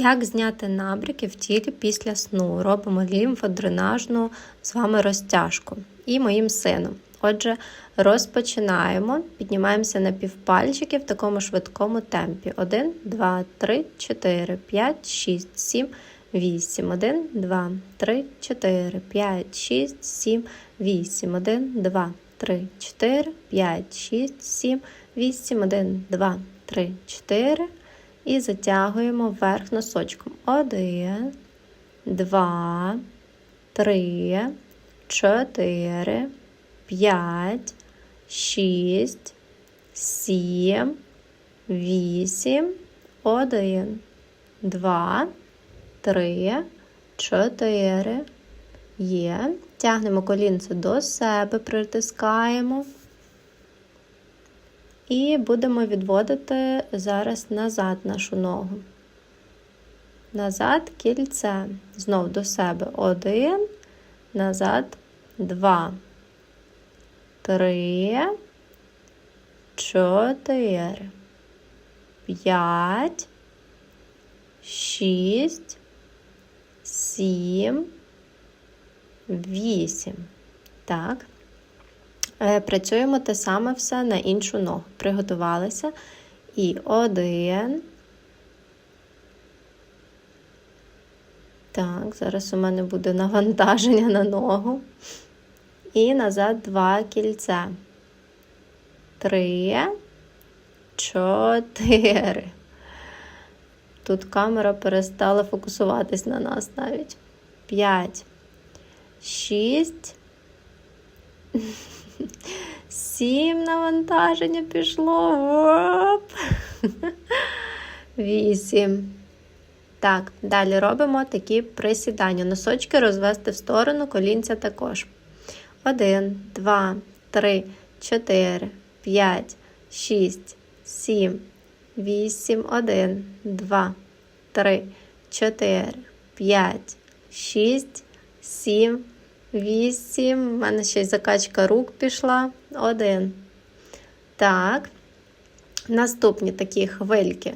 Як зняти набряки в тілі після сну? Робимо лімфодренажну з вами розтяжку і моїм сином. Отже, розпочинаємо, піднімаємося на півпальчики в такому швидкому темпі. 1, 2, 3, 4, 5, 6, 7, 8. 1, 2, 3, 4, 5, 6, 7, 8. 1, 2, 3, 4, 5, 6, 7, 8. 1, 2, 3, 4. І затягуємо вверх носочком. Один, два, три, чотири, п'ять, шість, сім, вісім, один, два, три, чотири. Є. Тягнемо колінце до себе, притискаємо. І будемо відводити зараз назад нашу ногу. Назад кільце. Знов до себе. Один, назад, два, три, чотири, п'ять, шість, сім, вісім. Так. Працюємо те саме все на іншу ногу. Приготувалися. І один. Так, зараз у мене буде навантаження на ногу. І назад два кільця. Три, чотири. Тут камера перестала фокусуватись на нас навіть. П'ять, шість. Сім навантаження пішло. Вісім. Так, далі робимо такі присідання. Носочки розвести в сторону, колінця також. Один, два, три, чотири, п'ять, шість, сім, вісім, один, два, три, чотири, п'ять, шість, сім. Вісім. У мене ще й закачка рук пішла. Один. Так. Наступні такі хвильки.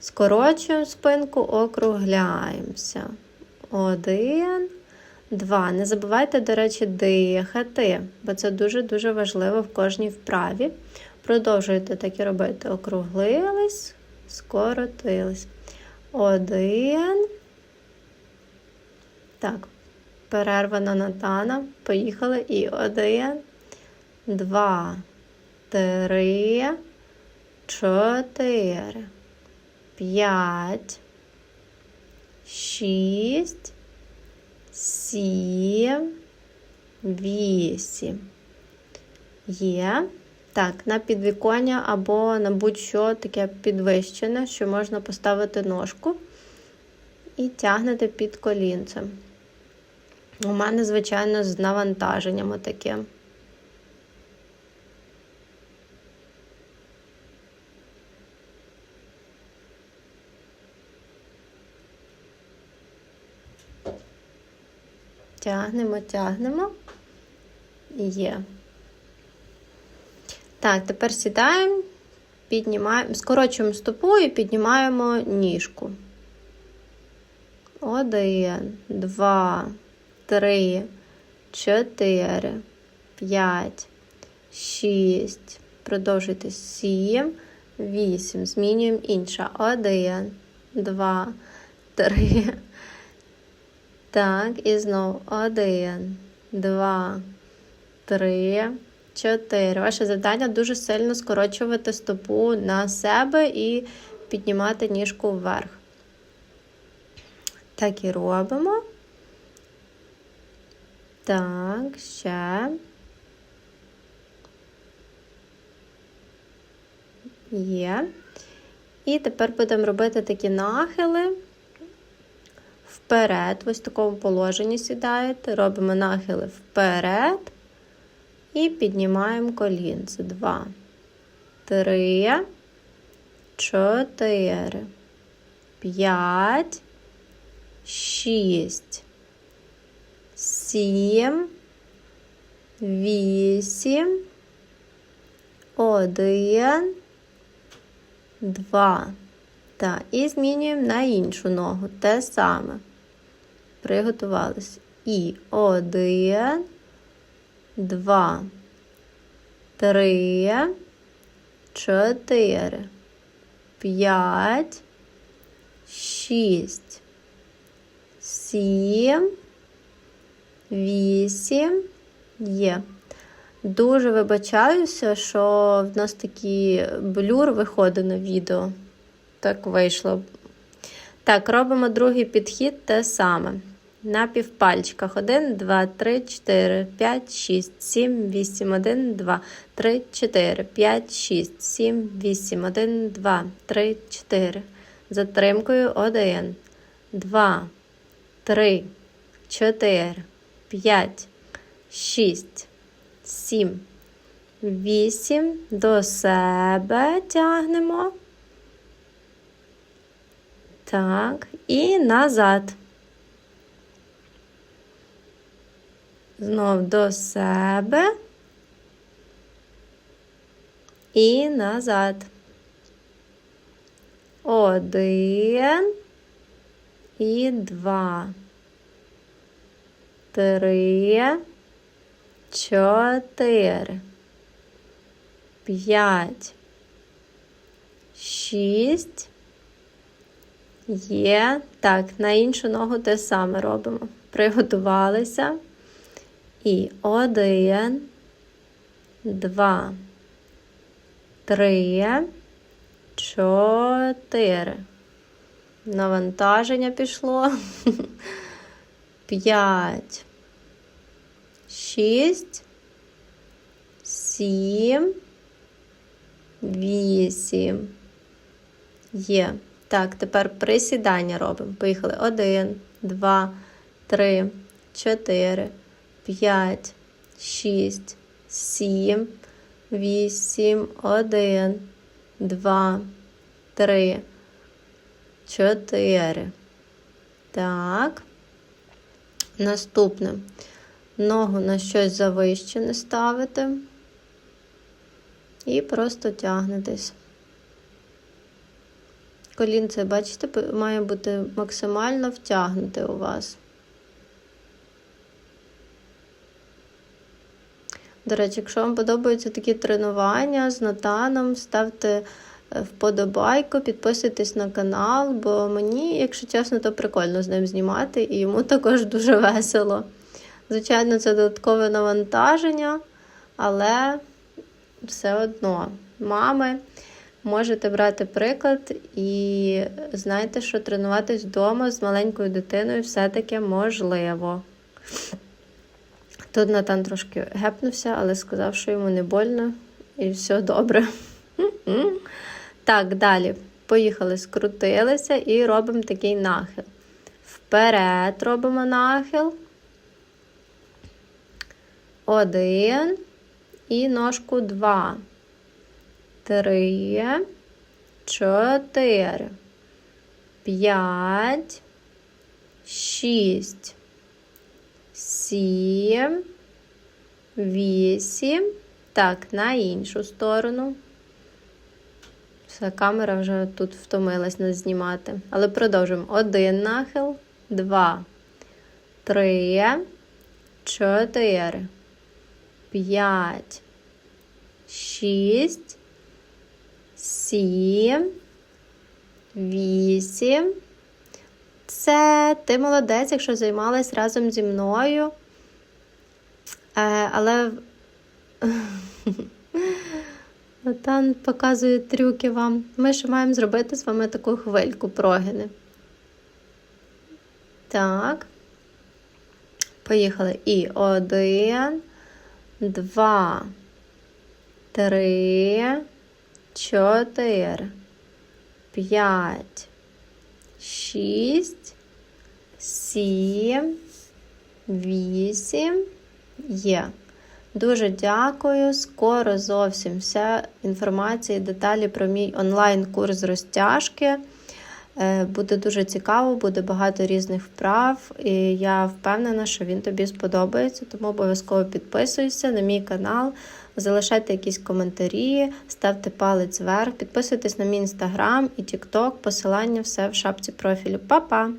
Скорочуємо спинку, округляємося. Один, два. Не забувайте, до речі, дихати, бо це дуже-дуже важливо в кожній вправі. Продовжуйте так і робити. Округлились, скоротились. Один. Так перерва на Натана. Поїхали. І один, два, три, чотири, п'ять, шість, сім, вісім. Є. Так, на підвіконня або на будь-що таке підвищене, що можна поставити ножку і тягнете під колінцем. У мене, звичайно, з навантаженням таке. Тягнемо, тягнемо. Є. Так, тепер сідаємо, піднімаємо, скорочуємо стопу і піднімаємо ніжку. Один, два три, чотири, п'ять, шість. Продовжуйте сім, вісім. Змінюємо інша. Один, два, три. Так, і знову один, два, три, чотири. Ваше завдання дуже сильно скорочувати стопу на себе і піднімати ніжку вверх. Так і робимо. Так, ще. Є. І тепер будемо робити такі нахили вперед. Ось в такому положенні сідаєте. Робимо нахили вперед і піднімаємо колінце. Два, три, чотири, п'ять, шість сім, вісім, один, два, Так, і змінюємо на іншу ногу. Те саме. Приготувались. І один, два, три, чотири, п'ять, шість, сім, вісім. Є. Дуже вибачаюся, що в нас такий блюр виходить на відео. Так вийшло. Так, робимо другий підхід те саме. На півпальчиках. 1, 2, 3, 4, 5, 6, 7, 8, 1, 2, 3, 4, 5, 6, 7, 8, 1, 2, 3, 4. Затримкою 1, 2, 3, 4, 5, 6, 7, 8. До себе тягнемо. Так, і назад. Знов до себе і назад. Один і два. Три, чотири. П'ять. Шість. Є. Так, на іншу ногу те саме робимо. Приготувалися. І один, два, три, чотири. Навантаження пішло. П'ять. Шість. Сім. Вісім. Є. Так, тепер присідання робимо. Поїхали. Один, два, три, чотири. 5, 6, 7, 8, 1, 2, 3, 4. Так. Наступне. Ногу на щось завищене ставите. І просто тягнетесь. Колінце, бачите, має бути максимально втягнуте у вас. До речі, якщо вам подобаються такі тренування з Натаном, ставте е, вподобайку, підписуйтесь на канал, бо мені, якщо чесно, то прикольно з ним знімати, і йому також дуже весело. Звичайно, це додаткове навантаження, але все одно, мами, можете брати приклад і знайте, що тренуватись вдома з маленькою дитиною все-таки можливо. Тут Натан трошки гепнувся, але сказав, що йому не больно і все добре. Так, далі. Поїхали, скрутилися і робимо такий нахил. Вперед робимо нахил. Один. І ножку два. Три. Чотири. П'ять. Шість сім, вісім. Так, на іншу сторону. Все, камера вже тут втомилась нас знімати. Але продовжуємо. Один нахил, два, три, чотири, п'ять, шість, сім, вісім. Це ти молодець, якщо займалась разом зі мною. Але Натан показує трюки вам. Ми ще маємо зробити з вами таку хвильку прогини. Так. Поїхали. І один, два, три, чотири, п'ять шість, сім, вісім. Є. Дуже дякую. Скоро зовсім вся інформація і деталі про мій онлайн-курс розтяжки. Е, буде дуже цікаво, буде багато різних вправ, і я впевнена, що він тобі сподобається, тому обов'язково підписуйся на мій канал, залишайте якісь коментарі, ставте палець вверх, підписуйтесь на мій інстаграм і тікток. Посилання все в шапці профілю. Па-па!